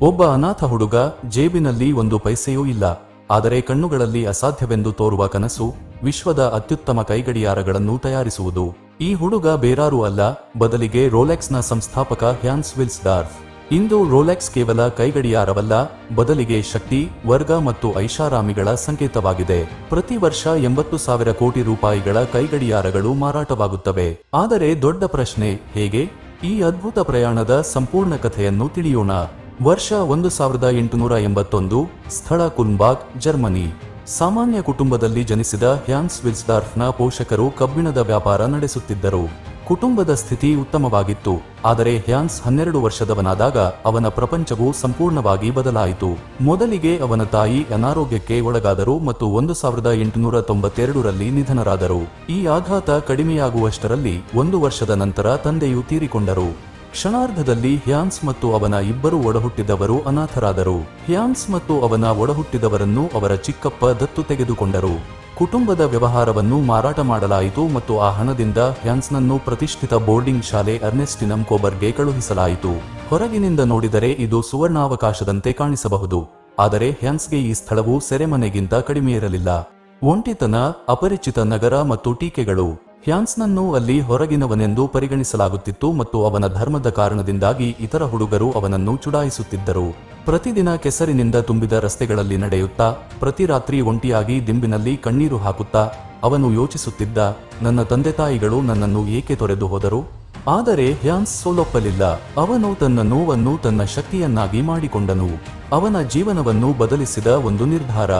ಒಬ್ಬ ಅನಾಥ ಹುಡುಗ ಜೇಬಿನಲ್ಲಿ ಒಂದು ಪೈಸೆಯೂ ಇಲ್ಲ. ಆದರೆ ಕಣ್ಣುಗಳಲ್ಲಿ ಅಸಾಧ್ಯವೆಂದು ತೋರುವ ಕನಸು ವಿಶ್ವದ ಅತ್ಯುತ್ತಮ ಕೈಗಡಿಯಾರಗಳನ್ನು ತಯಾರಿಸುವುದು. ಈ ಹುಡುಗ ಬೇರಾರೂ ಅಲ್ಲ, ಬದಲಿಗೆ ರೋಲೆಕ್ಸ್ನ ಸಂಸ್ಥಾಪಕ ಹ್ಯಾನ್ಸ್ ವಿಲ್ಸ್ ಡಾರ್ಫ್ ಇಂದು ರೋಲೆಕ್ಸ್ ಕೇವಲ ಕೈಗಡಿಯಾರವಲ್ಲ, ಬದಲಿಗೆ ಶಕ್ತಿ, ವರ್ಗ ಮತ್ತು ಐಷಾರಾಮಿಗಳ ಸಂಕೇತವಾಗಿದೆ. ಪ್ರತಿ ವರ್ಷ ಎಂಬತ್ತು ಸಾವಿರ ಕೋಟಿ ರೂಪಾಯಿಗಳ ಕೈಗಡಿಯಾರಗಳು ಮಾರಾಟವಾಗುತ್ತವೆ. ಆದರೆ ದೊಡ್ಡ ಪ್ರಶ್ನೆ, ಹೇಗೆ? ಈ ಅದ್ಭುತ ಪ್ರಯಾಣದ ಸಂಪೂರ್ಣ ಕಥೆಯನ್ನು ತಿಳಿಯೋಣ. ವರ್ಷ ಒಂದು ಸಾವಿರದ ಎಂಟುನೂರ ಎಂಬತ್ತೊಂದು, ಸ್ಥಳ ಕುನ್ಬಾಗ್ ಜರ್ಮನಿ. ಸಾಮಾನ್ಯ ಕುಟುಂಬದಲ್ಲಿ ಜನಿಸಿದ ಹ್ಯಾನ್ಸ್ ವಿಲ್ಸ್ಡಾರ್ಫ್ನ ಪೋಷಕರು ಕಬ್ಬಿಣದ ವ್ಯಾಪಾರ ನಡೆಸುತ್ತಿದ್ದರು. ಕುಟುಂಬದ ಸ್ಥಿತಿ ಉತ್ತಮವಾಗಿತ್ತು, ಆದರೆ ಹ್ಯಾನ್ಸ್ ಹನ್ನೆರಡು ವರ್ಷದವನಾದಾಗ ಅವನ ಪ್ರಪಂಚವು ಸಂಪೂರ್ಣವಾಗಿ ಬದಲಾಯಿತು. ಮೊದಲಿಗೆ ಅವನ ತಾಯಿ ಅನಾರೋಗ್ಯಕ್ಕೆ ಒಳಗಾದರು ಮತ್ತು ಒಂದು ಸಾವಿರದ ಎಂಟುನೂರ ತೊಂಬತ್ತೆರಡರಲ್ಲಿ ನಿಧನರಾದರು. ಈ ಆಘಾತ ಕಡಿಮೆಯಾಗುವಷ್ಟರಲ್ಲಿ ಒಂದು ವರ್ಷದ ನಂತರ ತಂದೆಯು ತೀರಿಕೊಂಡರು. ಕ್ಷಣಾರ್ಧದಲ್ಲಿ ಹ್ಯಾನ್ಸ್ ಮತ್ತು ಅವನ ಇಬ್ಬರು ಒಡಹುಟ್ಟಿದವರು ಅನಾಥರಾದರು. ಹ್ಯಾನ್ಸ್ ಮತ್ತು ಅವನ ಒಡಹುಟ್ಟಿದವರನ್ನು ಅವರ ಚಿಕ್ಕಪ್ಪ ದತ್ತು ತೆಗೆದುಕೊಂಡರು. ಕುಟುಂಬದ ವ್ಯವಹಾರವನ್ನು ಮಾರಾಟ ಮಾಡಲಾಯಿತು ಮತ್ತು ಆ ಹಣದಿಂದ ಹ್ಯಾನ್ಸ್ನನ್ನು ಪ್ರತಿಷ್ಠಿತ ಬೋರ್ಡಿಂಗ್ ಶಾಲೆ ಅರ್ನೆಸ್ಟಿನಂ ಕೋಬರ್ಗೆ ಕಳುಹಿಸಲಾಯಿತು. ಹೊರಗಿನಿಂದ ನೋಡಿದರೆ ಇದು ಸುವರ್ಣಾವಕಾಶದಂತೆ ಕಾಣಿಸಬಹುದು. ಆದರೆ ಹ್ಯಾನ್ಸ್ಗೆ ಈ ಸ್ಥಳವು ಸೆರೆಮನೆಗಿಂತ ಕಡಿಮೆಯಿರಲಿಲ್ಲ ಒಂಟಿತನ, ಅಪರಿಚಿತ ನಗರ ಮತ್ತು ಟೀಕೆಗಳು. ಹ್ಯಾನ್ಸ್ನನ್ನು ಅಲ್ಲಿ ಹೊರಗಿನವನೆಂದು ಪರಿಗಣಿಸಲಾಗುತ್ತಿತ್ತು ಮತ್ತು ಅವನ ಧರ್ಮದ ಕಾರಣದಿಂದಾಗಿ ಇತರ ಹುಡುಗರು ಅವನನ್ನು ಚುಡಾಯಿಸುತ್ತಿದ್ದರು. ಪ್ರತಿದಿನ ಕೆಸರಿನಿಂದ ತುಂಬಿದ ರಸ್ತೆಗಳಲ್ಲಿ ನಡೆಯುತ್ತಾ, ಪ್ರತಿ ರಾತ್ರಿ ಒಂಟಿಯಾಗಿ ದಿಂಬಿನಲ್ಲಿ ಕಣ್ಣೀರು ಹಾಕುತ್ತಾ, ಅವನು ಯೋಚಿಸುತ್ತಿದ್ದ, ನನ್ನ ತಂದೆ ತಾಯಿಗಳು ನನ್ನನ್ನು ಏಕೆ ತೊರೆದು ಹೋದರು? ಆದರೆ ಹ್ಯಾನ್ಸ್ ಸೋಲೊಪ್ಪಲಿಲ್ಲ. ಅವನು ತನ್ನ ನೋವನ್ನು ತನ್ನ ಶಕ್ತಿಯನ್ನಾಗಿ ಮಾಡಿಕೊಂಡನು. ಅವನ ಜೀವನವನ್ನು ಬದಲಿಸಿದ ಒಂದು ನಿರ್ಧಾರ.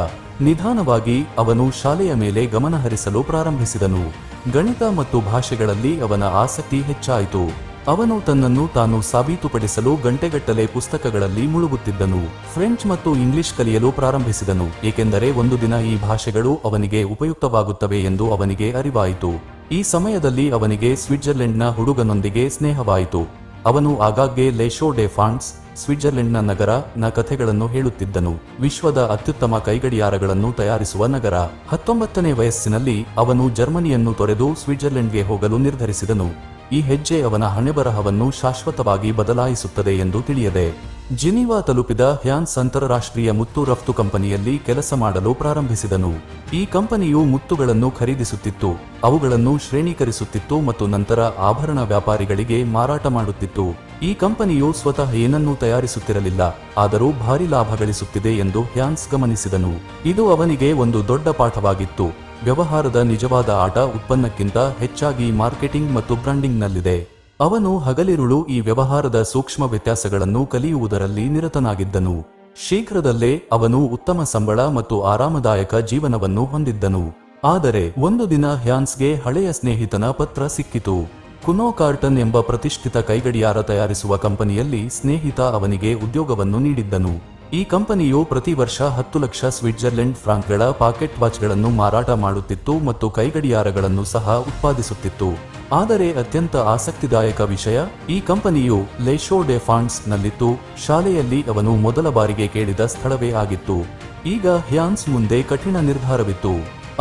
ನಿಧಾನವಾಗಿ ಅವನು ಶಾಲೆಯ ಮೇಲೆ ಗಮನಹರಿಸಲು ಪ್ರಾರಂಭಿಸಿದನು. ಗಣಿತ ಮತ್ತು ಭಾಷೆಗಳಲ್ಲಿ ಅವನ ಆಸಕ್ತಿ ಹೆಚ್ಚಾಯಿತು. ಅವನು ತನ್ನನ್ನು ತಾನು ಸಾಬೀತುಪಡಿಸಲು ಗಂಟೆಗಟ್ಟಲೆ ಪುಸ್ತಕಗಳಲ್ಲಿ ಮುಳುಗುತ್ತಿದ್ದನು. ಫ್ರೆಂಚ್ ಮತ್ತು ಇಂಗ್ಲಿಷ್ ಕಲಿಯಲು ಪ್ರಾರಂಭಿಸಿದನು, ಏಕೆಂದರೆ ಒಂದು ದಿನ ಈ ಭಾಷೆಗಳು ಅವನಿಗೆ ಉಪಯುಕ್ತವಾಗುತ್ತವೆ ಎಂದು ಅವನಿಗೆ ಅರಿವಾಯಿತು. ಈ ಸಮಯದಲ್ಲಿ ಅವನಿಗೆ ಸ್ವಿಟ್ಜರ್ಲೆಂಡ್ನ ಹುಡುಗನೊಂದಿಗೆ ಸ್ನೇಹವಾಯಿತು. ಅವನು ಆಗಾಗ್ಗೆ ಲೆಶೋ ಡೆ ಫಾಂಡ್ಸ್ ಸ್ವಿಟ್ಜರ್ಲೆಂಡ್ನ ನಗರ, ನ ಕಥೆಗಳನ್ನು ಹೇಳುತ್ತಿದ್ದನು. ವಿಶ್ವದ ಅತ್ಯುತ್ತಮ ಕೈಗಡಿಯಾರಗಳನ್ನು ತಯಾರಿಸುವ ನಗರ. ಹತ್ತೊಂಬತ್ತನೇ ವಯಸ್ಸಿನಲ್ಲಿ ಅವನು ಜರ್ಮನಿಯನ್ನು ತೊರೆದು ಸ್ವಿಟ್ಜರ್ಲೆಂಡ್ಗೆ ಹೋಗಲು ನಿರ್ಧರಿಸಿದನು. ಈ ಹೆಜ್ಜೆ ಅವನ ಹಣೆಬರಹವನ್ನು ಶಾಶ್ವತವಾಗಿ ಬದಲಾಯಿಸುತ್ತದೆ ಎಂದು ತಿಳಿಯದೆ, ಜಿನಿವಾ ತಲುಪಿದ ಹ್ಯಾನ್ಸ್ ಅಂತಾರಾಷ್ಟ್ರೀಯ ಮುತ್ತು ರಫ್ತು ಕಂಪನಿಯಲ್ಲಿ ಕೆಲಸ ಮಾಡಲು ಪ್ರಾರಂಭಿಸಿದನು. ಈ ಕಂಪನಿಯು ಮುತ್ತುಗಳನ್ನು ಖರೀದಿಸುತ್ತಿತ್ತು, ಅವುಗಳನ್ನು ಶ್ರೇಣೀಕರಿಸುತ್ತಿತ್ತು ಮತ್ತು ನಂತರ ಆಭರಣ ವ್ಯಾಪಾರಿಗಳಿಗೆ ಮಾರಾಟ ಮಾಡುತ್ತಿತ್ತು. ಈ ಕಂಪನಿಯು ಸ್ವತಃ ಏನನ್ನೂ ತಯಾರಿಸುತ್ತಿರಲಿಲ್ಲ, ಆದರೂ ಭಾರಿ ಲಾಭ ಗಳಿಸುತ್ತಿದೆ ಎಂದು ಹ್ಯಾನ್ಸ್ ಗಮನಿಸಿದನು. ಇದು ಅವನಿಗೆ ಒಂದು ದೊಡ್ಡ ಪಾಠವಾಗಿತ್ತು. ವ್ಯವಹಾರದ ನಿಜವಾದ ಆಟ ಉತ್ಪನ್ನಕ್ಕಿಂತ ಹೆಚ್ಚಾಗಿ ಮಾರ್ಕೆಟಿಂಗ್ ಮತ್ತು ಬ್ರಾಂಡಿಂಗ್ನಲ್ಲಿದೆ. ಅವನು ಹಗಲಿರುಳು ಈ ವ್ಯವಹಾರದ ಸೂಕ್ಷ್ಮ ವ್ಯತ್ಯಾಸಗಳನ್ನು ಕಲಿಯುವುದರಲ್ಲಿ ನಿರತನಾಗಿದ್ದನು. ಶೀಘ್ರದಲ್ಲೇ ಅವನು ಉತ್ತಮ ಸಂಬಳ ಮತ್ತು ಆರಾಮದಾಯಕ ಜೀವನವನ್ನು ಹೊಂದಿದ್ದನು. ಆದರೆ ಒಂದು ದಿನ ಹ್ಯಾನ್ಸ್ಗೆ ಹಳೆಯ ಸ್ನೇಹಿತನ ಪತ್ರ ಸಿಕ್ಕಿತು. ಕುನೋ ಕಾರ್ಟನ್ ಎಂಬ ಪ್ರತಿಷ್ಠಿತ ಕೈಗಡಿಯಾರ ತಯಾರಿಸುವ ಕಂಪನಿಯಲ್ಲಿ ಸ್ನೇಹಿತ ಅವನಿಗೆ ಉದ್ಯೋಗವನ್ನು ನೀಡಿದ್ದನು. ಈ ಕಂಪನಿಯು ಪ್ರತಿ ವರ್ಷ ಹತ್ತು ಲಕ್ಷ ಸ್ವಿಟ್ಜರ್ಲೆಂಡ್ ಫ್ರಾಂಕ್ಗಳ ಪಾಕೆಟ್ ವಾಚ್ಗಳನ್ನು ಮಾರಾಟ ಮಾಡುತ್ತಿತ್ತು ಮತ್ತು ಕೈಗಡಿಯಾರಗಳನ್ನು ಸಹ ಉತ್ಪಾದಿಸುತ್ತಿತ್ತು. ಆದರೆ ಅತ್ಯಂತ ಆಸಕ್ತಿದಾಯಕ ವಿಷಯ, ಈ ಕಂಪನಿಯು ಲೇಶೋ ಡೆ ಫಾಂಡ್ಸ್ನಲ್ಲಿತ್ತು ಶಾಲೆಯಲ್ಲಿ ಅವನು ಮೊದಲ ಬಾರಿಗೆ ಕೇಳಿದ ಸ್ಥಳವೇ ಆಗಿತ್ತು. ಈಗ ಹ್ಯಾನ್ಸ್ ಮುಂದೆ ಕಠಿಣ ನಿರ್ಧಾರವಿತ್ತು.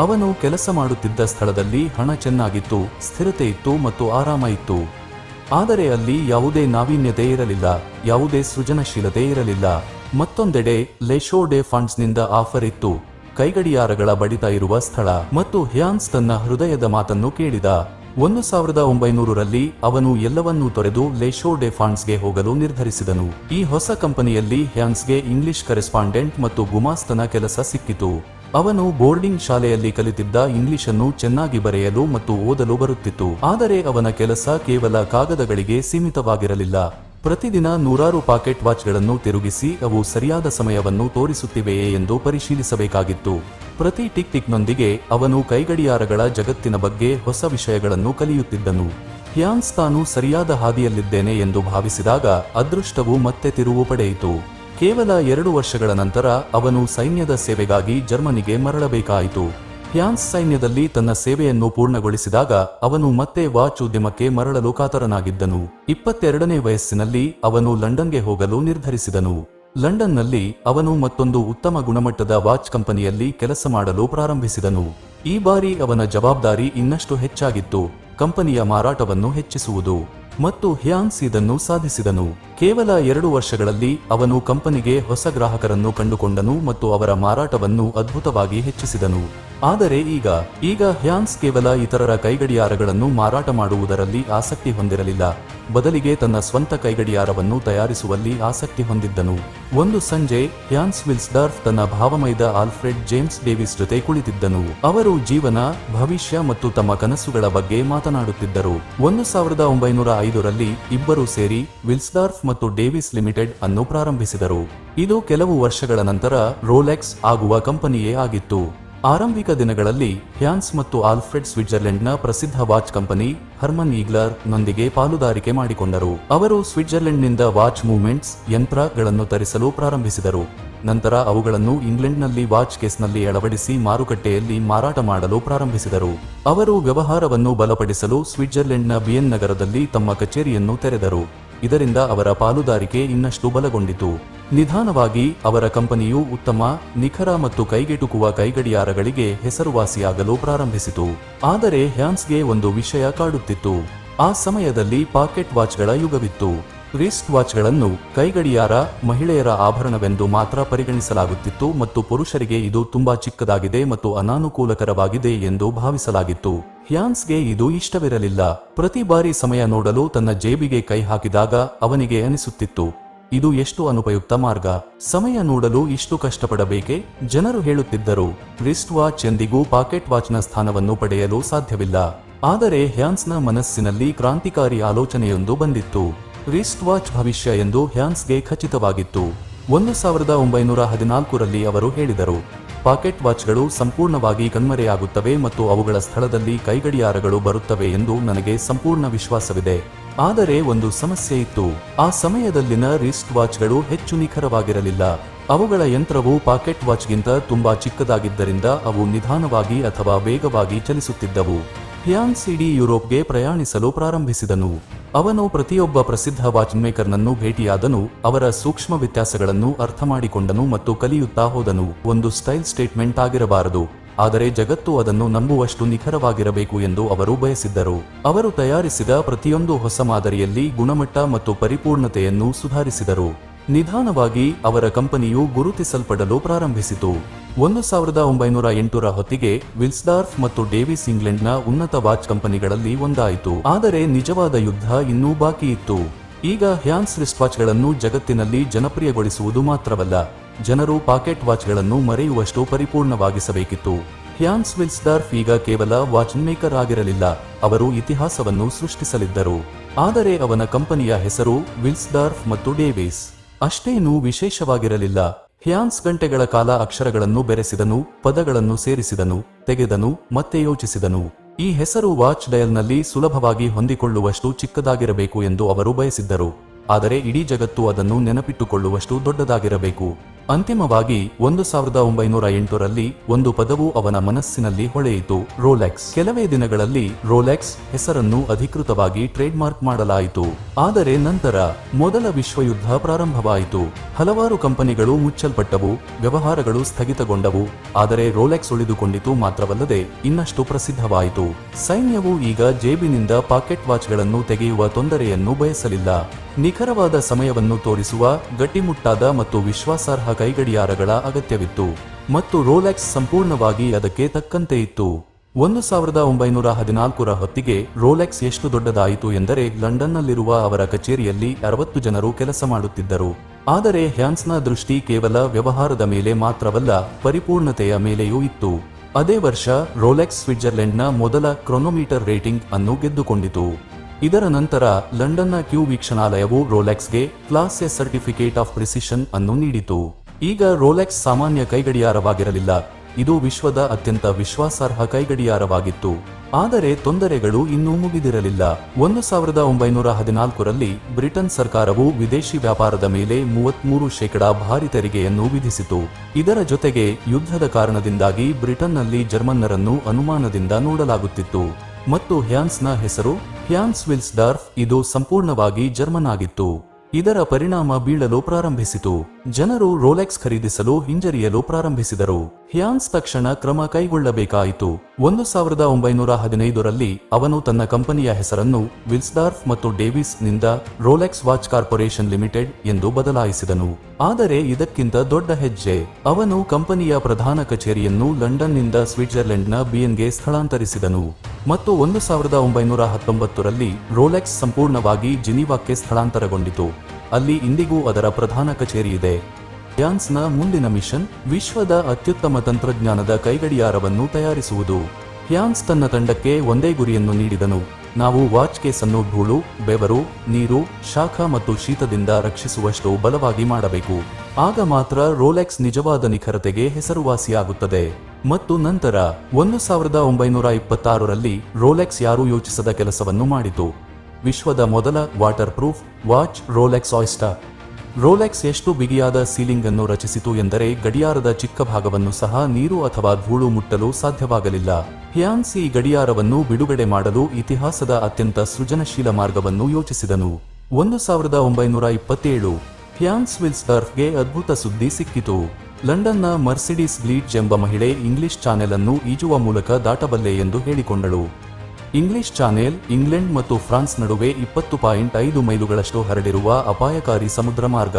ಅವನು ಕೆಲಸ ಮಾಡುತ್ತಿದ್ದ ಸ್ಥಳದಲ್ಲಿ ಹಣ ಚೆನ್ನಾಗಿತ್ತು, ಸ್ಥಿರತೆ ಇತ್ತು ಮತ್ತು ಆರಾಮ ಇತ್ತು. ಆದರೆ ಅಲ್ಲಿ ಯಾವುದೇ ನಾವೀನ್ಯತೆ ಇರಲಿಲ್ಲ, ಯಾವುದೇ ಸೃಜನಶೀಲತೆ ಇರಲಿಲ್ಲ. ಮತ್ತೊಂದೆಡೆ, ಲೆಶೋ ಫಂಡ್ಸ್ ಫಂಡ್ಸ್ನಿಂದ ಆಫರ್ ಇತ್ತು. ಕೈಗಡಿಯಾರಗಳ ಬಡಿತ ಇರುವ ಸ್ಥಳ ಮತ್ತು ಹ್ಯಾನ್ಸ್ ತನ್ನ ಹೃದಯದ ಮಾತನ್ನು ಕೇಳಿದ. ಒಂದು ಸಾವಿರದ ಒಂಬೈನೂರರಲ್ಲಿ ಅವನು ಎಲ್ಲವನ್ನೂ ತೊರೆದು ಲೆಶೋ ಡೆ ಫಾಂಡ್ಸ್ಗೆ ಹೋಗಲು ನಿರ್ಧರಿಸಿದನು. ಈ ಹೊಸ ಕಂಪನಿಯಲ್ಲಿ ಹ್ಯಾನ್ಸ್ಗೆ ಇಂಗ್ಲಿಷ್ ಕರೆಸ್ಪಾಂಡೆಂಟ್ ಮತ್ತು ಗುಮಾಸ್ತನ ಕೆಲಸ ಸಿಕ್ಕಿತು. ಅವನು ಬೋರ್ಡಿಂಗ್ ಶಾಲೆಯಲ್ಲಿ ಕಲಿತಿದ್ದ ಇಂಗ್ಲಿಷನ್ನು ಚೆನ್ನಾಗಿ ಬರೆಯಲು ಮತ್ತು ಓದಲು ಬರುತ್ತಿತ್ತು. ಆದರೆ ಅವನ ಕೆಲಸ ಕೇವಲ ಕಾಗದಗಳಿಗೆ ಸೀಮಿತವಾಗಿರಲಿಲ್ಲ. ಪ್ರತಿದಿನ ನೂರಾರು ಪಾಕೆಟ್ ವಾಚ್ಗಳನ್ನು ತಿರುಗಿಸಿ ಅವು ಸರಿಯಾದ ಸಮಯವನ್ನು ತೋರಿಸುತ್ತಿವೆಯೇ ಎಂದು ಪರಿಶೀಲಿಸಬೇಕಾಗಿತ್ತು. ಪ್ರತಿ ಟಿಕ್ ಟಿಕ್ನೊಂದಿಗೆ ಅವನು ಕೈಗಡಿಯಾರಗಳ ಜಗತ್ತಿನ ಬಗ್ಗೆ ಹೊಸ ವಿಷಯಗಳನ್ನು ಕಲಿಯುತ್ತಿದ್ದನು. ಹ್ಯಾನ್ಸ್ ತಾನು ಸರಿಯಾದ ಹಾದಿಯಲ್ಲಿದ್ದೇನೆ ಎಂದು ಭಾವಿಸಿದಾಗ ಅದೃಷ್ಟವು ಮತ್ತೆ ತಿರುವು ಪಡೆಯಿತು. ಕೇವಲ ಎರಡು ವರ್ಷಗಳ ನಂತರ ಅವನು ಸೈನ್ಯದ ಸೇವೆಗಾಗಿ ಜರ್ಮನಿಗೆ ಮರಳಬೇಕಾಯಿತು. ಹ್ಯಾನ್ಸ್ ಸೈನ್ಯದಲ್ಲಿ ತನ್ನ ಸೇವೆಯನ್ನು ಪೂರ್ಣಗೊಳಿಸಿದಾಗ ಅವನು ಮತ್ತೆ ವಾಚ್ ಉದ್ಯಮಕ್ಕೆ ಮರಳಲು ಕಾತರನಾಗಿದ್ದನು. ಇಪ್ಪತ್ತೆರಡನೇ ವಯಸ್ಸಿನಲ್ಲಿ ಅವನು ಲಂಡನ್ಗೆ ಹೋಗಲು ನಿರ್ಧರಿಸಿದನು. ಲಂಡನ್ನಲ್ಲಿ ಅವನು ಮತ್ತೊಂದು ಉತ್ತಮ ಗುಣಮಟ್ಟದ ವಾಚ್ ಕಂಪನಿಯಲ್ಲಿ ಕೆಲಸ ಮಾಡಲು ಪ್ರಾರಂಭಿಸಿದನು. ಈ ಬಾರಿ ಅವನ ಜವಾಬ್ದಾರಿ ಇನ್ನಷ್ಟು ಹೆಚ್ಚಾಗಿತ್ತು. ಕಂಪನಿಯ ಮಾರಾಟವನ್ನು ಹೆಚ್ಚಿಸುವುದು. ಮತ್ತು ಹ್ಯಾನ್ಸ್ ಇದನ್ನು ಸಾಧಿಸಿದನು. ಕೇವಲ ಎರಡು ವರ್ಷಗಳಲ್ಲಿ ಅವನು ಕಂಪನಿಗೆ ಹೊಸ ಗ್ರಾಹಕರನ್ನು ಕಂಡುಕೊಂಡನು ಮತ್ತು ಅವರ ಮಾರಾಟವನ್ನು ಅದ್ಭುತವಾಗಿ ಹೆಚ್ಚಿಸಿದನು. ಆದರೆ ಈಗ ಈಗ ಹ್ಯಾನ್ಸ್ ಕೇವಲ ಇತರರ ಕೈಗಡಿಯಾರಗಳನ್ನು ಮಾರಾಟ ಮಾಡುವುದರಲ್ಲಿ ಆಸಕ್ತಿ ಹೊಂದಿರಲಿಲ್ಲ. ಬದಲಿಗೆ ತನ್ನ ಸ್ವಂತ ಕೈಗಡಿಯಾರವನ್ನು ತಯಾರಿಸುವಲ್ಲಿ ಆಸಕ್ತಿ ಹೊಂದಿದ್ದನು. ಒಂದು ಸಂಜೆ ಹ್ಯಾನ್ಸ್ ವಿಲ್ಸ್ಡಾರ್ಫ್ ತನ್ನ ಭಾವಮೈದ ಆಲ್ಫ್ರೆಡ್ ಜೇಮ್ಸ್ ಡೇವಿಸ್ ಜೊತೆ ಕುಳಿತಿದ್ದನು. ಅವರು ಜೀವನ, ಭವಿಷ್ಯ ಮತ್ತು ತಮ್ಮ ಕನಸುಗಳ ಬಗ್ಗೆ ಮಾತನಾಡುತ್ತಿದ್ದರು. ಒಂದು ಸಾವಿರದ ಒಂಬೈನೂರ ಐದರಲ್ಲಿ ಇಬ್ಬರು ಸೇರಿ ವಿಲ್ಸ್ಡಾರ್ಫ್ ಮತ್ತು ಡೇವಿಸ್ ಲಿಮಿಟೆಡ್ ಅನ್ನು ಪ್ರಾರಂಭಿಸಿದರು. ಇದು ಕೆಲವು ವರ್ಷಗಳ ನಂತರ ರೋಲೆಕ್ಸ್ ಆಗುವ ಕಂಪನಿಯೇ ಆಗಿತ್ತು. ಆರಂಭಿಕ ದಿನಗಳಲ್ಲಿ ಹ್ಯಾನ್ಸ್ ಮತ್ತು ಆಲ್ಫ್ರೆಡ್ ಸ್ವಿಟ್ಜರ್ಲೆಂಡ್ನ ಪ್ರಸಿದ್ಧ ವಾಚ್ ಕಂಪನಿ ಹರ್ಮನ್ ಈಗ್ಲರ್ ನೊಂದಿಗೆ ಪಾಲುದಾರಿಕೆ ಮಾಡಿಕೊಂಡರು. ಅವರು ಸ್ವಿಟ್ಜರ್ಲೆಂಡ್ನಿಂದ ವಾಚ್ ಮೂವ್ಮೆಂಟ್ಸ್, ಯಂತ್ರಗಳನ್ನು ತರಿಸಲು ಪ್ರಾರಂಭಿಸಿದರು. ನಂತರ ಅವುಗಳನ್ನು ಇಂಗ್ಲೆಂಡ್ನಲ್ಲಿ ವಾಚ್ ಕೇಸ್ನಲ್ಲಿ ಅಳವಡಿಸಿ ಮಾರುಕಟ್ಟೆಯಲ್ಲಿ ಮಾರಾಟ ಮಾಡಲು ಪ್ರಾರಂಭಿಸಿದರು. ಅವರು ವ್ಯವಹಾರವನ್ನು ಬಲಪಡಿಸಲು ಸ್ವಿಟ್ಜರ್ಲೆಂಡ್ನ ಬಿಯನ್ ನಗರದಲ್ಲಿ ತಮ್ಮ ಕಚೇರಿಯನ್ನು ತೆರೆದರು. ಇದರಿಂದ ಅವರ ಪಾಲುದಾರಿಕೆ ಇನ್ನಷ್ಟು ಬಲಗೊಂಡಿತು. ನಿಧಾನವಾಗಿ ಅವರ ಕಂಪನಿಯು ಉತ್ತಮ, ನಿಖರ ಮತ್ತು ಕೈಗೆಟುಕುವ ಕೈಗಡಿಯಾರಗಳಿಗೆ ಹೆಸರುವಾಸಿಯಾಗಲು ಪ್ರಾರಂಭಿಸಿತು. ಆದರೆ ಹ್ಯಾನ್ಸ್ಗೆ ಒಂದು ವಿಷಯ ಕಾಡುತ್ತಿತ್ತು. ಆ ಸಮಯದಲ್ಲಿ ಪಾಕೆಟ್ ವಾಚ್ಗಳ ಯುಗವಿತ್ತು. ರಿಸ್ಟ್ ವಾಚ್ಗಳನ್ನು ಕೈಗಡಿಯಾರ ಮಹಿಳೆಯರ ಆಭರಣವೆಂದು ಮಾತ್ರ ಪರಿಗಣಿಸಲಾಗುತ್ತಿತ್ತು ಮತ್ತು ಪುರುಷರಿಗೆ ಇದು ತುಂಬಾ ಚಿಕ್ಕದಾಗಿದೆ ಮತ್ತು ಅನಾನುಕೂಲಕರವಾಗಿದೆ ಎಂದು ಭಾವಿಸಲಾಗಿತ್ತು. ಹ್ಯಾನ್ಸ್ಗೆ ಇದು ಇಷ್ಟವಿರಲಿಲ್ಲ. ಪ್ರತಿ ಬಾರಿ ಸಮಯ ನೋಡಲು ತನ್ನ ಜೇಬಿಗೆ ಕೈ ಹಾಕಿದಾಗ ಅವನಿಗೆ ಅನಿಸುತ್ತಿತ್ತು. ಇದು ಎಷ್ಟು ಅನುಪಯುಕ್ತ ಮಾರ್ಗ. ಸಮಯ ನೋಡಲು ಇಷ್ಟು ಕಷ್ಟಪಡಬೇಕೆ? ಜನರು ಹೇಳುತ್ತಿದ್ದರು ರಿಸ್ಟ್ ವಾಚ್ ಎಂದಿಗೂ ಪಾಕೆಟ್ ವಾಚ್ನ ಸ್ಥಾನವನ್ನು ಪಡೆಯಲು ಸಾಧ್ಯವಿಲ್ಲ. ಆದರೆ ಹ್ಯಾನ್ಸ್ನ ಮನಸ್ಸಿನಲ್ಲಿ ಕ್ರಾಂತಿಕಾರಿ ಆಲೋಚನೆಯೊಂದು ಬಂದಿತ್ತು. ರಿಸ್ಟ್ ವಾಚ್ ಭವಿಷ್ಯ ಎಂದು ಹ್ಯಾನ್ಸ್ಗೆ ಖಚಿತವಾಗಿತ್ತು. ಒಂದು ಸಾವಿರದ ಒಂಬೈನೂರ ಹದಿನಾಲ್ಕರಲ್ಲಿ ಅವರು ಹೇಳಿದರು, ಪಾಕೆಟ್ ವಾಚ್ಗಳು ಸಂಪೂರ್ಣವಾಗಿ ಕಣ್ಮರೆಯಾಗುತ್ತವೆ ಮತ್ತು ಅವುಗಳ ಸ್ಥಳದಲ್ಲಿ ಕೈಗಡಿಯಾರಗಳು ಬರುತ್ತವೆ ಎಂದು ನನಗೆ ಸಂಪೂರ್ಣ ವಿಶ್ವಾಸವಿದೆ. ಆದರೆ ಒಂದು ಸಮಸ್ಯೆ ಇತ್ತು. ಆ ಸಮಯದಲ್ಲಿನ ರಿಸ್ಟ್ ವಾಚ್ಗಳು ಹೆಚ್ಚು ನಿಖರವಾಗಿರಲಿಲ್ಲ. ಅವುಗಳ ಯಂತ್ರವು ಪಾಕೆಟ್ ವಾಚ್ಗಿಂತ ತುಂಬಾ ಚಿಕ್ಕದಾಗಿದ್ದರಿಂದ ಅವು ನಿಧಾನವಾಗಿ ಅಥವಾ ವೇಗವಾಗಿ ಚಲಿಸುತ್ತಿದ್ದವು. ಹ್ಯಾನ್ಸ್ ಇಡೀ ಯುರೋಪ್ಗೆ ಪ್ರಯಾಣಿಸಲು ಪ್ರಾರಂಭಿಸಿದನು. ಅವನು ಪ್ರತಿಯೊಬ್ಬ ಪ್ರಸಿದ್ಧ ವಾಚ್ಮೇಕರ್ನನ್ನು ಭೇಟಿಯಾದನು, ಅವರ ಸೂಕ್ಷ್ಮ ವ್ಯತ್ಯಾಸಗಳನ್ನು ಅರ್ಥ ಮಾಡಿಕೊಂಡನು ಮತ್ತು ಕಲಿಯುತ್ತಾ ಹೋದನು. ಒಂದು ಸ್ಟೈಲ್ ಸ್ಟೇಟ್ಮೆಂಟ್ ಆಗಿರಬಾರದು, ಆದರೆ ಜಗತ್ತು ಅದನ್ನು ನಂಬುವಷ್ಟು ನಿಖರವಾಗಿರಬೇಕು ಎಂದು ಅವರು ಬಯಸಿದ್ದರು. ಅವರು ತಯಾರಿಸಿದ ಪ್ರತಿಯೊಂದು ಹೊಸ ಮಾದರಿಯಲ್ಲಿ ಗುಣಮಟ್ಟ ಮತ್ತು ಪರಿಪೂರ್ಣತೆಯನ್ನು ಸುಧಾರಿಸಿದರು. ನಿಧಾನವಾಗಿ ಅವರ ಕಂಪನಿಯು ಗುರುತಿಸಲ್ಪಡಲು ಪ್ರಾರಂಭಿಸಿತು. ಒಂದು ಸಾವಿರದ ಒಂಬೈನೂರ ಎಂಟರ ಹೊತ್ತಿಗೆ ವಿಲ್ಸ್ಡಾರ್ಫ್ ಮತ್ತು ಡೇವಿಸ್ ಇಂಗ್ಲೆಂಡ್ನ ಉನ್ನತ ವಾಚ್ ಕಂಪನಿಗಳಲ್ಲಿ ಒಂದಾಯಿತು. ಆದರೆ ನಿಜವಾದ ಯುದ್ಧ ಇನ್ನೂ ಬಾಕಿ ಇತ್ತು. ಈಗ ಹ್ಯಾನ್ಸ್ ರಿಸ್ಟ್ ವಾಚ್ಗಳನ್ನು ಜಗತ್ತಿನಲ್ಲಿ ಜನಪ್ರಿಯಗೊಳಿಸುವುದು ಮಾತ್ರವಲ್ಲ, ಜನರು ಪಾಕೆಟ್ ವಾಚ್ಗಳನ್ನು ಮರೆಯುವಷ್ಟು ಪರಿಪೂರ್ಣವಾಗಿಸಬೇಕಿತ್ತು. ಹ್ಯಾನ್ಸ್ ವಿಲ್ಸ್ಡಾರ್ಫ್ ಈಗ ಕೇವಲ ವಾಚ್ ಮೇಕರ್ ಆಗಿರಲಿಲ್ಲ, ಅವರು ಇತಿಹಾಸವನ್ನು ಸೃಷ್ಟಿಸಲಿದ್ದರು. ಆದರೆ ಅವನ ಕಂಪನಿಯ ಹೆಸರು ವಿಲ್ಸ್ಡಾರ್ಫ್ ಮತ್ತು ಡೇವಿಸ್. ಅಷ್ಟೇನೂ ವಿಶೇಷವಾಗಿರಲಿಲ್ಲ. ಹ್ಯಾನ್ಸ್ ಗಂಟೆಗಳ ಕಾಲ ಅಕ್ಷರಗಳನ್ನು ಬೆರೆಸಿದನು, ಪದಗಳನ್ನು ಸೇರಿಸಿದನು, ತೆಗೆದನು, ಮತ್ತೆ ಯೋಚಿಸಿದನು. ಈ ಹೆಸರು ವಾಚ್ ಡಯಲ್ನಲ್ಲಿ ಸುಲಭವಾಗಿ ಹೊಂದಿಕೊಳ್ಳುವಷ್ಟು ಚಿಕ್ಕದಾಗಿರಬೇಕು ಎಂದು ಅವರು ಬಯಸಿದ್ದರು. ಆದರೆ ಇಡೀ ಜಗತ್ತು ಅದನ್ನು ನೆನಪಿಟ್ಟುಕೊಳ್ಳುವಷ್ಟು ದೊಡ್ಡದಾಗಿರಬೇಕು. ಅಂತಿಮವಾಗಿ ಒಂದು ಸಾವಿರದ ಒಂಬೈನೂರ ಎಂಟರಲ್ಲಿ ಒಂದು ಪದವು ಅವನ ಮನಸ್ಸಿನಲ್ಲಿ ಹೊಳೆಯಿತು, ರೋಲೆಕ್ಸ್. ಕೆಲವೇ ದಿನಗಳಲ್ಲಿ ರೋಲೆಕ್ಸ್ ಹೆಸರನ್ನು ಅಧಿಕೃತವಾಗಿ ಟ್ರೇಡ್ ಮಾರ್ಕ್ ಮಾಡಲಾಯಿತು. ಆದರೆ ನಂತರ ಮೊದಲ ವಿಶ್ವಯುದ್ಧ ಪ್ರಾರಂಭವಾಯಿತು. ಹಲವಾರು ಕಂಪನಿಗಳು ಮುಚ್ಚಲ್ಪಟ್ಟವು, ವ್ಯವಹಾರಗಳು ಸ್ಥಗಿತಗೊಂಡವು, ಆದರೆ ರೋಲೆಕ್ಸ್ ಉಳಿದುಕೊಂಡಿತು ಮಾತ್ರವಲ್ಲದೆ ಇನ್ನಷ್ಟು ಪ್ರಸಿದ್ಧವಾಯಿತು. ಸೈನ್ಯವು ಈಗ ಜೇಬಿನಿಂದ ಪಾಕೆಟ್ ವಾಚ್ಗಳನ್ನು ತೆಗೆಯುವ ತೊಂದರೆಯನ್ನು ಬಯಸಲಿಲ್ಲ. ನಿಖರವಾದ ಸಮಯವನ್ನು ತೋರಿಸುವ ಗಟ್ಟಿಮುಟ್ಟಾದ ಮತ್ತು ವಿಶ್ವಾಸಾರ್ಹ ಕೈಗಡಿಯಾರಗಳ ಅಗತ್ಯವಿತ್ತು ಮತ್ತು ರೋಲೆಕ್ಸ್ ಸಂಪೂರ್ಣವಾಗಿ ಅದಕ್ಕೆ ತಕ್ಕಂತೆ ಇತ್ತು. ಒಂದು ಸಾವಿರದ ಒಂಬೈನೂರ ಹದಿನಾಲ್ಕರ ಹೊತ್ತಿಗೆ ರೋಲೆಕ್ಸ್ ಎಷ್ಟು ದೊಡ್ಡದಾಯಿತು ಎಂದರೆ ಲಂಡನ್ನಲ್ಲಿರುವ ಅವರ ಕಚೇರಿಯಲ್ಲಿ ಅರವತ್ತು ಜನರು ಕೆಲಸ ಮಾಡುತ್ತಿದ್ದರು. ಆದರೆ ಹ್ಯಾನ್ಸ್ನ ದೃಷ್ಟಿ ಕೇವಲ ವ್ಯವಹಾರದ ಮೇಲೆ ಮಾತ್ರವಲ್ಲ, ಪರಿಪೂರ್ಣತೆಯ ಮೇಲೆಯೂ ಇತ್ತು. ಅದೇ ವರ್ಷ ರೋಲೆಕ್ಸ್ ಸ್ವಿಟ್ಜರ್ಲೆಂಡ್ನ ಮೊದಲ ಕ್ರೊನೋಮೀಟರ್ ರೇಟಿಂಗ್ ಅನ್ನು ಗೆದ್ದುಕೊಂಡಿತು. ಇದರ ನಂತರ ಲಂಡನ್ನ ಕ್ಯೂ ವೀಕ್ಷಣಾಲಯವು ರೋಲೆಕ್ಸ್ಗೆ class A certificate of precision ಅನ್ನು ನೀಡಿತು. ಈಗ ರೋಲೆಕ್ಸ್ ಸಾಮಾನ್ಯ ಕೈಗಡಿಯಾರವಾಗಿರಲಿಲ್ಲ. ಇದು ವಿಶ್ವದ ಅತ್ಯಂತ ವಿಶ್ವಾಸಾರ್ಹ ಕೈಗಡಿಯಾರವಾಗಿತ್ತು. ಆದರೆ ತೊಂದರೆಗಳು ಇನ್ನೂ ಮುಗಿದಿರಲಿಲ್ಲ. ಒಂದು ಸಾವಿರದ ಒಂಬೈನೂರ ಹದಿನಾಲ್ಕರಲ್ಲಿ ಬ್ರಿಟನ್ ಸರ್ಕಾರವು ವಿದೇಶಿ ವ್ಯಾಪಾರದ ಮೇಲೆ ಮೂವತ್ಮೂರು ಶೇಕಡಾ ಭಾರಿ ತೆರಿಗೆಯನ್ನು ವಿಧಿಸಿತು. ಇದರ ಜೊತೆಗೆ ಯುದ್ಧದ ಕಾರಣದಿಂದಾಗಿ ಬ್ರಿಟನ್ನಲ್ಲಿ ಜರ್ಮನ್ನರನ್ನು ಅನುಮಾನದಿಂದ ನೋಡಲಾಗುತ್ತಿತ್ತು. ಮತ್ತು ಹ್ಯಾನ್ಸ್ನ ಹೆಸರು ಹ್ಯಾನ್ಸ್ ವಿಲ್ಸ್ಡಾರ್ಫ್ ಇದು ಸಂಪೂರ್ಣವಾಗಿ ಜರ್ಮನ್ ಆಗಿತ್ತು. ಇದರ ಪರಿಣಾಮ ಬೀಳಲು ಪ್ರಾರಂಭಿಸಿತು. ಜನರು ರೋಲೆಕ್ಸ್ ಖರೀದಿಸಲು ಹಿಂಜರಿಯಲು ಪ್ರಾರಂಭಿಸಿದರು. ಹ್ಯಾನ್ಸ್ ತಕ್ಷಣ ಕ್ರಮ ಕೈಗೊಳ್ಳಬೇಕಾಯಿತು. ಒಂದು ಸಾವಿರದ ಒಂಬೈನೂರ ಹದಿನೈದರಲ್ಲಿ ಅವನು ತನ್ನ ಕಂಪನಿಯ ಹೆಸರನ್ನು ವಿಲ್ಸ್ಡಾರ್ಫ್ ಮತ್ತು ಡೇವಿಸ್ನಿಂದ ರೋಲೆಕ್ಸ್ ವಾಚ್ ಕಾರ್ಪೊರೇಷನ್ ಲಿಮಿಟೆಡ್ ಎಂದು ಬದಲಾಯಿಸಿದನು. ಆದರೆ ಇದಕ್ಕಿಂತ ದೊಡ್ಡ ಹೆಜ್ಜೆ, ಅವನು ಕಂಪನಿಯ ಪ್ರಧಾನ ಕಚೇರಿಯನ್ನು ಲಂಡನ್ನಿಂದ ಸ್ವಿಟ್ಜರ್ಲೆಂಡ್ನ ಬಿಎನ್ಗೆ ಸ್ಥಳಾಂತರಿಸಿದನು. ಮತ್ತು ಒಂದು ಸಾವಿರದ ಒಂಬೈನೂರ ಹತ್ತೊಂಬತ್ತರಲ್ಲಿ ರೋಲೆಕ್ಸ್ ಸಂಪೂರ್ಣವಾಗಿ ಜಿನಿವಾಕ್ಕೆ ಸ್ಥಳಾಂತರಗೊಂಡಿತು. ಅಲ್ಲಿ ಇಂದಿಗೂ ಅದರ ಪ್ರಧಾನ ಕಚೇರಿ ಇದೆ. ಫ್ರಾನ್ಸ್ನ ಮುಂದಿನ ಮಿಷನ್ ವಿಶ್ವದ ಅತ್ಯುತ್ತಮ ತಂತ್ರಜ್ಞಾನದ ಕೈಗಡಿಯಾರವನ್ನು ತಯಾರಿಸುವುದು. ಯಾನ್ಸ್ ತನ್ನ ತಂಡಕ್ಕೆ ಒಂದೇ ಗುರಿಯನ್ನು ನೀಡಿದನು. ನಾವು ವಾಚ್ ಕೇಸನ್ನು ಧೂಳು, ಬೆವರು, ನೀರು, ಶಾಖ ಮತ್ತು ಶೀತದಿಂದ ರಕ್ಷಿಸುವಷ್ಟು ಬಲವಾಗಿ ಮಾಡಬೇಕು. ಆಗ ಮಾತ್ರ ರೋಲೆಕ್ಸ್ ನಿಜವಾದ ನಿಖರತೆಗೆ ಹೆಸರುವಾಸಿಯಾಗುತ್ತದೆ. ಮತ್ತು ನಂತರ ಒಂದು ಸಾವಿರದ ಒಂಬೈನೂರ ಇಪ್ಪತ್ತಾರರಲ್ಲಿ ರೋಲೆಕ್ಸ್ ಯಾರೂ ಯೋಚಿಸದ ಕೆಲಸವನ್ನು ಮಾಡಿತು. ವಿಶ್ವದ ಮೊದಲ waterproof watch Rolex Oyster Rolex ಎಷ್ಟು ಬಿಗಿಯಾದ ಸೀಲಿಂಗ್ ಅನ್ನು ರಚಿಸಿತು ಎಂದರೆ ಗಡಿಯಾರದ ಚಿಕ್ಕ ಭಾಗವನ್ನು ಸಹ ನೀರು ಅಥವಾ ಧೂಳು ಮುಟ್ಟಲು ಸಾಧ್ಯವಾಗಲಿಲ್ಲ. ಹ್ಯಾನ್ಸ್ ಈ ಗಡಿಯಾರವನ್ನು ಬಿಡುಗಡೆ ಮಾಡಲು ಇತಿಹಾಸದ ಅತ್ಯಂತ ಸೃಜನಶೀಲ ಮಾರ್ಗವನ್ನು ಯೋಚಿಸಿದನು. ಒಂದು ಸಾವಿರದ ಒಂಬೈನೂರ ಇಪ್ಪತ್ತೇಳು ಹ್ಯಾನ್ಸ್ ವಿಲ್ಸ್ಟರ್ಫ್ಗೆ ಅದ್ಭುತ ಸುದ್ದಿ ಸಿಕ್ಕಿತು. ಲಂಡನ್ನ ಮರ್ಸಿಡಿಸ್ ಗ್ಲೀಡ್ಜ್ ಎಂಬ ಮಹಿಳೆ ಇಂಗ್ಲಿಷ್ ಚಾನೆಲ್ ಅನ್ನು ಈಜುವ ಮೂಲಕ ದಾಟಬಲ್ಲೆ ಎಂದು ಹೇಳಿಕೊಂಡಳು. ಇಂಗ್ಲಿಷ್ ಚಾನೆಲ್, ಇಂಗ್ಲೆಂಡ್ ಮತ್ತು ಫ್ರಾನ್ಸ್ ನಡುವೆ ಇಪ್ಪತ್ತು ಪಾಯಿಂಟ್ ಐದು ಮೈಲುಗಳಷ್ಟು ಹರಡಿರುವ ಅಪಾಯಕಾರಿ ಸಮುದ್ರ ಮಾರ್ಗ.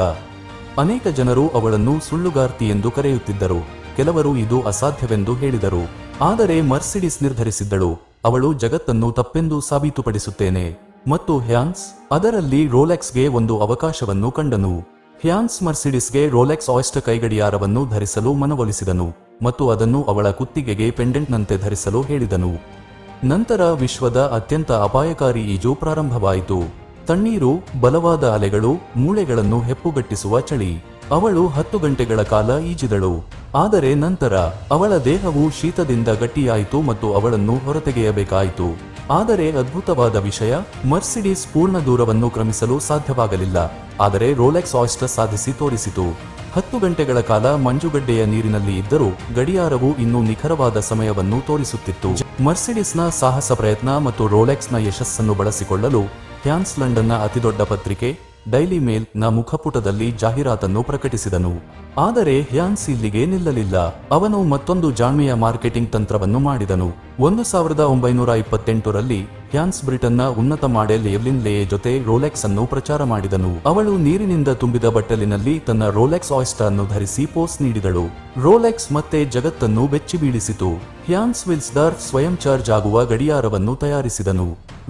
ಅನೇಕ ಜನರು ಅವಳನ್ನು ಸುಳ್ಳುಗಾರ್ತಿ ಎಂದು ಕರೆಯುತ್ತಿದ್ದರು. ಕೆಲವರು ಇದು ಅಸಾಧ್ಯವೆಂದು ಹೇಳಿದರು. ಆದರೆ ಮರ್ಸಿಡಿಸ್ ನಿರ್ಧರಿಸಿದ್ದಳು. ಅವಳು ಜಗತ್ತನ್ನು ತಪ್ಪೆಂದು ಸಾಬೀತುಪಡಿಸುತ್ತೇನೆ. ಮತ್ತು ಹ್ಯಾನ್ಸ್, ಅದರಲ್ಲಿ ರೋಲೆಕ್ಸ್ಗೆ ಒಂದು ಅವಕಾಶವನ್ನು ಕಂಡನು. ಹ್ಯಾನ್ಸ್ ಮರ್ಸಿಡಿಸ್ಗೆ ರೋಲೆಕ್ಸ್ ಆಯಿಸ್ಟ್ ಕೈಗಡಿಯಾರವನ್ನು ಧರಿಸಲು ಮನವೊಲಿಸಿದನು ಮತ್ತು ಅದನ್ನು ಅವಳ ಕುತ್ತಿಗೆಗೆ ಪೆಂಡೆಂಟ್ನಂತೆ ಧರಿಸಲು ಹೇಳಿದನು. ನಂತರ ವಿಶ್ವದ ಅತ್ಯಂತ ಅಪಾಯಕಾರಿ ಈಜು ಪ್ರಾರಂಭವಾಯಿತು. ತಣ್ಣೀರು, ಬಲವಾದ ಅಲೆಗಳು, ಮೂಳೆಗಳನ್ನು ಹೆಪ್ಪುಗಟ್ಟಿಸುವ ಚಳಿ. ಅವಳು ಹತ್ತು ಗಂಟೆಗಳ ಕಾಲ ಈಜಿದಳು. ಆದರೆ ನಂತರ ಅವಳ ದೇಹವು ಶೀತದಿಂದ ಗಟ್ಟಿಯಾಯಿತು ಮತ್ತು ಅವಳನ್ನು ಹೊರತೆಗೆಯಬೇಕಾಯಿತು. ಆದರೆ ಅದ್ಭುತವಾದ ವಿಷಯ, ಮರ್ಸಿಡೀಸ್ ಪೂರ್ಣ ದೂರವನ್ನು ಕ್ರಮಿಸಲು ಸಾಧ್ಯವಾಗಲಿಲ್ಲ. ಆದರೆ ರೋಲೆಕ್ಸ್ ಆಯಿಸ್ಟರ್ ಸಾಧಿಸಿ ತೋರಿಸಿತು. ಹತ್ತು ಗಂಟೆಗಳ ಕಾಲ ಮಂಜುಗಡ್ಡೆಯ ನೀರಿನಲ್ಲಿ ಇದ್ದರೂ ಗಡಿಯಾರವು ಇನ್ನೂ ನಿಖರವಾದ ಸಮಯವನ್ನು ತೋರಿಸುತ್ತಿತ್ತು. ಮರ್ಸಿಡಿಸ್ನ ಸಾಹಸ ಪ್ರಯತ್ನ ಮತ್ತು ರೋಲೆಕ್ಸ್ನ ಯಶಸ್ಸನ್ನು ಬಳಸಿಕೊಳ್ಳಲು ಹ್ಯಾನ್ಸ್ ಲಂಡನ್ನ ಅತಿದೊಡ್ಡ ಪತ್ರಿಕೆ ಡೈಲಿ ಮೇಲ್ನ ಮುಖಪುಟದಲ್ಲಿ ಜಾಹೀರಾತನ್ನು ಪ್ರಕಟಿಸಿದನು. ಆದರೆ ಹ್ಯಾನ್ಸ್ ಇಲ್ಲಿಗೆ ನಿಲ್ಲಲಿಲ್ಲ. ಅವನು ಮತ್ತೊಂದು ಜಾಣ್ಮೆಯ ಮಾರ್ಕೆಟಿಂಗ್ ತಂತ್ರವನ್ನು ಮಾಡಿದನು. ಒಂದು ಸಾವಿರದ ಒಂಬೈನೂರ ಇಪ್ಪತ್ತೆಂಟರಲ್ಲಿ ಹ್ಯಾನ್ಸ್ ಬ್ರಿಟನ್ನ ಉನ್ನತ ಮಾಡೆಲ್ ಎವ್ಲಿನ್ ಲೇ ಜೊತೆ ರೋಲೆಕ್ಸ್ ಅನ್ನು ಪ್ರಚಾರ ಮಾಡಿದನು. ಅವಳು ನೀರಿನಿಂದ ತುಂಬಿದ ಬಟ್ಟಲಿನಲ್ಲಿ ತನ್ನ ರೋಲೆಕ್ಸ್ ಆಯಿಸ್ಟರ್ ಅನ್ನು ಧರಿಸಿ ಪೋಸ್ ನೀಡಿದಳು. ರೋಲೆಕ್ಸ್ ಮತ್ತೆ ಜಗತ್ತನ್ನು ಬೆಚ್ಚಿ ಬೀಳಿಸಿತು ಹ್ಯಾನ್ಸ್ ವಿಲ್ಸ್ಡರ್ ಸ್ವಯಂ ಚಾರ್ಜ್ ಆಗುವ ಗಡಿಯಾರವನ್ನು ತಯಾರಿಸಿದನು.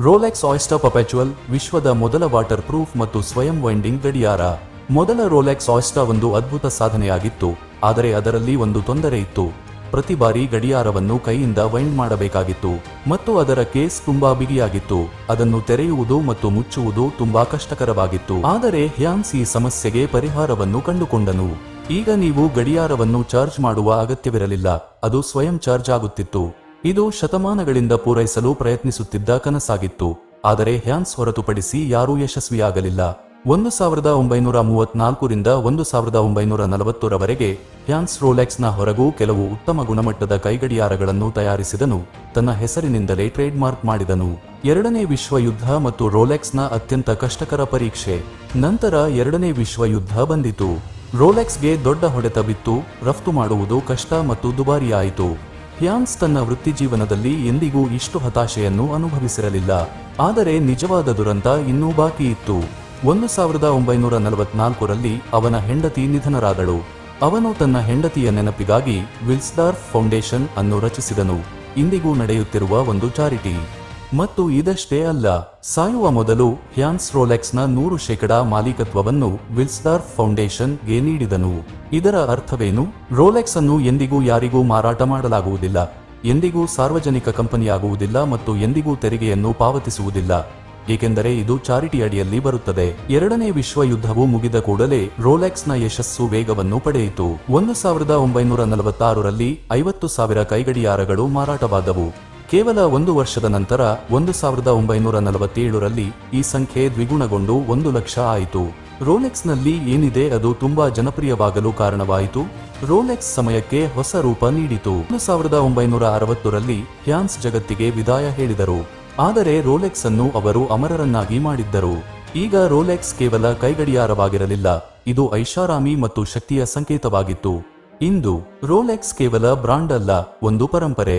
ರೋಲೆಕ್ಸ್ ಆಯಿಸ್ಟರ್ ಪಪೆಚುವಲ್ ವಿಶ್ವದ ಮೊದಲ ವಾಟರ್ ಪ್ರೂಫ್ ಮತ್ತು ಸ್ವಯಂ ವೈಂಡಿಂಗ್ ಗಡಿಯಾರ. ಮೊದಲ ರೋಲೆಕ್ಸ್ ಆಯಿಸ್ಟಾ ಒಂದು ಅದ್ಭುತ ಸಾಧನೆಯಾಗಿತ್ತು, ಆದರೆ ಅದರಲ್ಲಿ ಒಂದು ತೊಂದರೆ ಇತ್ತು. ಪ್ರತಿ ಬಾರಿ ಗಡಿಯಾರವನ್ನು ಕೈಯಿಂದ ವೈಂಡ್ ಮಾಡಬೇಕಾಗಿತ್ತು ಮತ್ತು ಅದರ ಕೇಸ್ ತುಂಬಾ ಬಿಗಿಯಾಗಿತ್ತು. ಅದನ್ನು ತೆರೆಯುವುದು ಮತ್ತು ಮುಚ್ಚುವುದು ತುಂಬಾ ಕಷ್ಟಕರವಾಗಿತ್ತು. ಆದರೆ ಹ್ಯಾನ್ಸ್ ಈ ಸಮಸ್ಯೆಗೆ ಪರಿಹಾರವನ್ನು ಕಂಡುಕೊಂಡನು. ಈಗ ನೀವು ಗಡಿಯಾರವನ್ನು ಚಾರ್ಜ್ ಮಾಡುವ ಅಗತ್ಯವಿರಲಿಲ್ಲ. ಅದು ಸ್ವಯಂ ಚಾರ್ಜ್ ಆಗುತ್ತಿತ್ತು. ಇದು ಶತಮಾನಗಳಿಂದ ಪೂರೈಸಲು ಪ್ರಯತ್ನಿಸುತ್ತಿದ್ದ ಕನಸಾಗಿತ್ತು. ಆದರೆ ಹ್ಯಾನ್ಸ್ ಹೊರತುಪಡಿಸಿ ಯಾರೂ ಯಶಸ್ವಿಯಾಗಲಿಲ್ಲ. ಒಂದು ಸಾವಿರದ ಒಂಬೈನೂರ ಮೂವತ್ನಾಲ್ಕರಿಂದ ಒಂದು ಸಾವಿರದ ಒಂಬೈನೂರ ನಲವತ್ತರವರೆಗೆ ಹ್ಯಾನ್ಸ್ ರೋಲೆಕ್ಸ್ನ ಹೊರಗೂ ಕೆಲವು ಉತ್ತಮ ಗುಣಮಟ್ಟದ ಕೈಗಡಿಯಾರಗಳನ್ನು ತಯಾರಿಸಿದನು. ತನ್ನ ಹೆಸರಿನಿಂದಲೇ ಟ್ರೇಡ್ ಮಾರ್ಕ್ ಮಾಡಿದನು. ಎರಡನೇ ವಿಶ್ವ ಯುದ್ಧ ಮತ್ತು ರೋಲೆಕ್ಸ್ನ ಅತ್ಯಂತ ಕಷ್ಟಕರ ಪರೀಕ್ಷೆ. ನಂತರ ಎರಡನೇ ವಿಶ್ವ ಯುದ್ಧ ಬಂದಿತು. ರೋಲೆಕ್ಸ್ಗೆ ದೊಡ್ಡ ಹೊಡೆತ ಬಿತ್ತು. ರಫ್ತು ಮಾಡುವುದು ಕಷ್ಟ ಮತ್ತು ದುಬಾರಿಯಾಯಿತು. ಹ್ಯಾನ್ಸ್ ತನ್ನ ವೃತ್ತಿಜೀವನದಲ್ಲಿ ಎಂದಿಗೂ ಇಷ್ಟು ಹತಾಶೆಯನ್ನು ಅನುಭವಿಸಿರಲಿಲ್ಲ. ಆದರೆ ನಿಜವಾದ ದುರಂತ ಇನ್ನೂ ಬಾಕಿ ಇತ್ತು. ಒಂದು ಸಾವಿರದ ಒಂಬೈನೂರ ನಲವತ್ನಾಲ್ಕರಲ್ಲಿ ಅವನ ಹೆಂಡತಿ ನಿಧನರಾದಳು. ಅವನು ತನ್ನ ಹೆಂಡತಿಯ ನೆನಪಿಗಾಗಿ ವಿಲ್ಸ್ಡಾರ್ಫ್ ಫೌಂಡೇಶನ್ ಅನ್ನು ರಚಿಸಿದನು. ಇಂದಿಗೂ ನಡೆಯುತ್ತಿರುವ ಒಂದು ಚಾರಿಟಿ. ಮತ್ತು ಇದಷ್ಟೇ ಅಲ್ಲ, ಸಾಯುವ ಮೊದಲು ಹ್ಯಾನ್ಸ್ ರೋಲೆಕ್ಸ್ನ ನೂರು ಶೇಕಡಾ ಮಾಲೀಕತ್ವವನ್ನು ವಿಲ್ಸ್ಡಾರ್ ಫೌಂಡೇಶನ್ಗೆ ನೀಡಿದನು. ಇದರ ಅರ್ಥವೇನು? ರೋಲೆಕ್ಸ್ ಅನ್ನು ಎಂದಿಗೂ ಯಾರಿಗೂ ಮಾರಾಟ ಮಾಡಲಾಗುವುದಿಲ್ಲ. ಎಂದಿಗೂ ಸಾರ್ವಜನಿಕ ಕಂಪನಿಯಾಗುವುದಿಲ್ಲ ಮತ್ತು ಎಂದಿಗೂ ತೆರಿಗೆಯನ್ನು ಪಾವತಿಸುವುದಿಲ್ಲ. ಏಕೆಂದರೆ ಇದು ಚಾರಿಟಿ ಅಡಿಯಲ್ಲಿ ಬರುತ್ತದೆ. ಎರಡನೇ ವಿಶ್ವ ಯುದ್ಧವು ಮುಗಿದ ಕೂಡಲೇ ರೋಲೆಕ್ಸ್ನ ಯಶಸ್ಸು ವೇಗವನ್ನು ಪಡೆಯಿತು. ಒಂದು ಸಾವಿರದ ಒಂಬೈನೂರ ನಲವತ್ತಾರರಲ್ಲಿ ಐವತ್ತು ಸಾವಿರ ಕೈಗಡಿಯಾರಗಳು ಮಾರಾಟವಾದವು. ಕೇವಲ ಒಂದು ವರ್ಷದ ನಂತರ ಒಂದು ಸಾವಿರದ ಒಂಬೈನೂರ ನಲವತ್ತೇಳರಲ್ಲಿ ಈ ಸಂಖ್ಯೆ ದ್ವಿಗುಣಗೊಂಡು ಒಂದು ಲಕ್ಷ ಆಯಿತು. ರೋಲೆಕ್ಸ್ನಲ್ಲಿ ಏನಿದೆ ಅದು ತುಂಬಾ ಜನಪ್ರಿಯವಾಗಲು ಕಾರಣವಾಯಿತು. ರೋಲೆಕ್ಸ್ ಸಮಯಕ್ಕೆ ಹೊಸ ರೂಪ ನೀಡಿತು. ಒಂದು ಸಾವಿರದ ಒಂಬೈನೂರ ಅರವತ್ತರಲ್ಲಿ ಹ್ಯಾನ್ಸ್ ಜಗತ್ತಿಗೆ ವಿದಾಯ ಹೇಳಿದರು. ಆದರೆ ರೋಲೆಕ್ಸ್ ಅನ್ನು ಅವರು ಅಮರರನ್ನಾಗಿ ಮಾಡಿದ್ದರು. ಈಗ ರೋಲೆಕ್ಸ್ ಕೇವಲ ಕೈಗಡಿಯಾರವಾಗಿರಲಿಲ್ಲ, ಇದು ಐಷಾರಾಮಿ ಮತ್ತು ಶಕ್ತಿಯ ಸಂಕೇತವಾಗಿತ್ತು. ಇಂದು ರೋಲೆಕ್ಸ್ ಕೇವಲ ಬ್ರಾಂಡ್ ಅಲ್ಲ, ಒಂದು ಪರಂಪರೆ.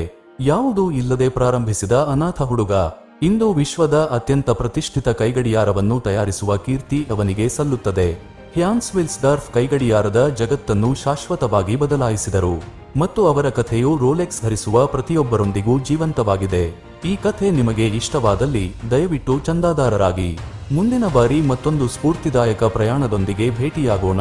ಯಾವುದೂ ಇಲ್ಲದೆ ಪ್ರಾರಂಭಿಸಿದ ಅನಾಥ ಹುಡುಗ. ಇಂದು ವಿಶ್ವದ ಅತ್ಯಂತ ಪ್ರತಿಷ್ಠಿತ ಕೈಗಡಿಯಾರವನ್ನು ತಯಾರಿಸುವ ಕೀರ್ತಿ ಅವನಿಗೆ ಸಲ್ಲುತ್ತದೆ. ಹ್ಯಾನ್ಸ್ ವಿಲ್ಸ್ಡಾರ್ಫ್ ಕೈಗಡಿಯಾರದ ಜಗತ್ತನ್ನು ಶಾಶ್ವತವಾಗಿ ಬದಲಾಯಿಸಿದರು ಮತ್ತು ಅವರ ಕಥೆಯು ರೋಲೆಕ್ಸ್ ಧರಿಸುವ ಪ್ರತಿಯೊಬ್ಬರೊಂದಿಗೂ ಜೀವಂತವಾಗಿದೆ. ಈ ಕಥೆ ನಿಮಗೆ ಇಷ್ಟವಾದಲ್ಲಿ ದಯವಿಟ್ಟು ಚಂದಾದಾರರಾಗಿ. ಮುಂದಿನ ಬಾರಿ ಮತ್ತೊಂದು ಸ್ಫೂರ್ತಿದಾಯಕ ಪ್ರಯಾಣದೊಂದಿಗೆ ಭೇಟಿಯಾಗೋಣ.